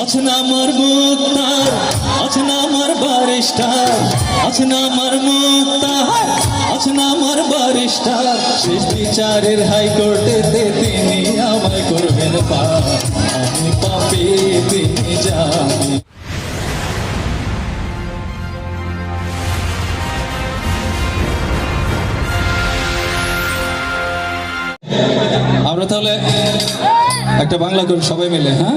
আছে না আমার মুক্তার, আছে না আমার বারিস্টার, আছে না আমার মুক্তার, আছে না আমার বারিস্টার। শেষ বিচারের তিনি আমায় করবেন পা আমি পাপে তিনি যাবে। আমরা তাহলে একটা বাংলা করে সবাই মিলে হ্যাঁ?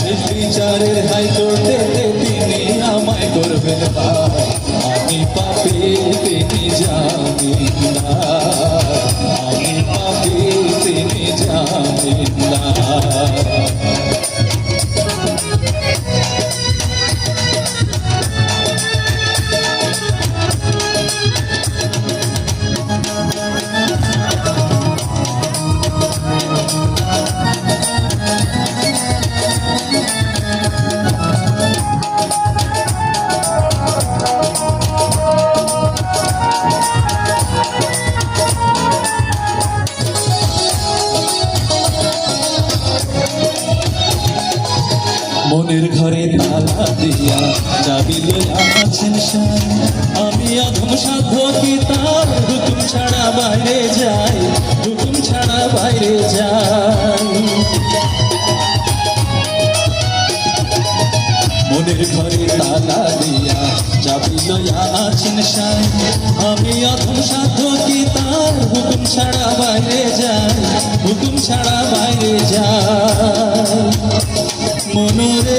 শেষ বিচারের হাইকোর্টে তিনি আমায় করবেন পাপে মনের ঘরে তালা দিয়া যাবিল আছেন আমি অধম সাধ্য কি তার হুকুম ছাড়া বাইরে যাই, হুকুম ছাড়া বাইরে যাই। মনের ঘরে তালা দিয়া যাবিল আছেন সাই আমি অধম সাধ্য কি তার হুকুম ছাড়া বাইরে যাই, হুকুম ছাড়া বাইরে যাই। মনরে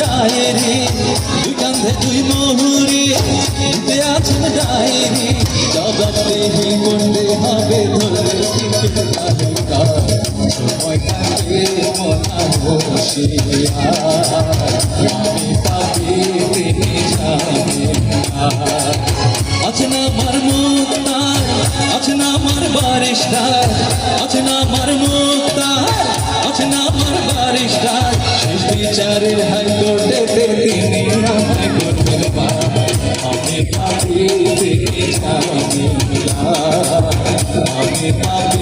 ডায়েরি দুই কান্ধে দুই মহুরি মনা আমি পাবি তিনি জানেন না। আছে না আমার মুক্তার আছে আমার বারিস্টার আছে আমার মুক্তার আছে আমার বারিস্টার শেষ বিচারের হাইকোর্টে তিনি আমায় করবেন আমি পাবি তিনি। আমি পাবি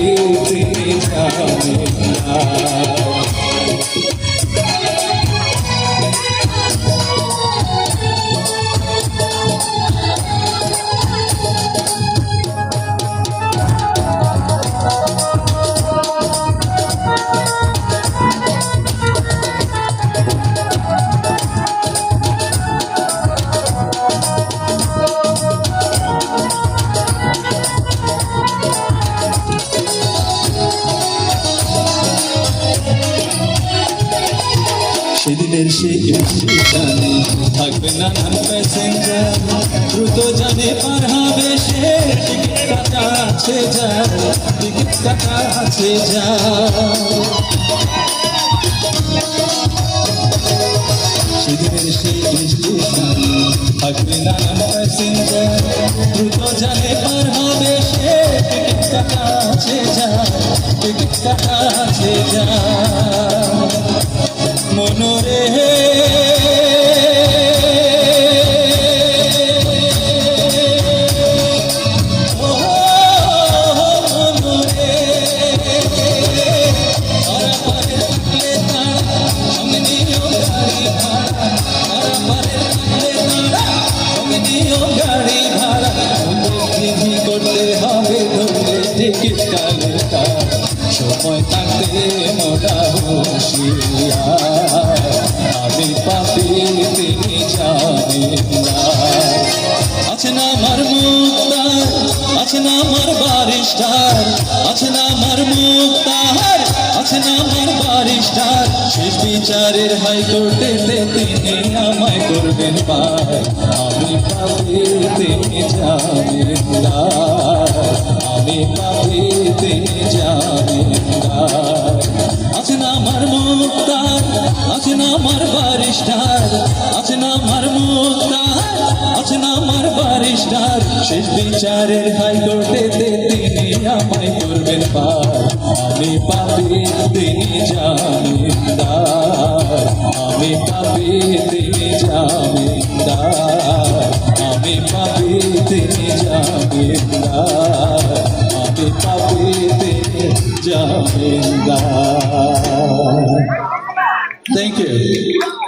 থাকবে না নাম প্যাসেঞ্জার দ্রুত জানে পার হবে সে টিকিট কাটা আছে যা টিকিট কাটা আছে যা সেদিনের সে স্টেশনে থাকবে না প্যাসেঞ্জার যা আছেন আমার মুক্তার আছেন আমার বারিস্টার আছেন আমার মুক্তার তিনি আমায় করবেন আমি তিনি জামিনদার আমি তিনি বিচারের হাইকোর্টেতে তিনি আমায় করবেন পার। আমি পাপি তিনি জামিনদার। আমি পাপি তিনি জামিনদার। আমি পাপি তিনি জামিনদার। আমি পাপি তিনি জামিনদার। Thank you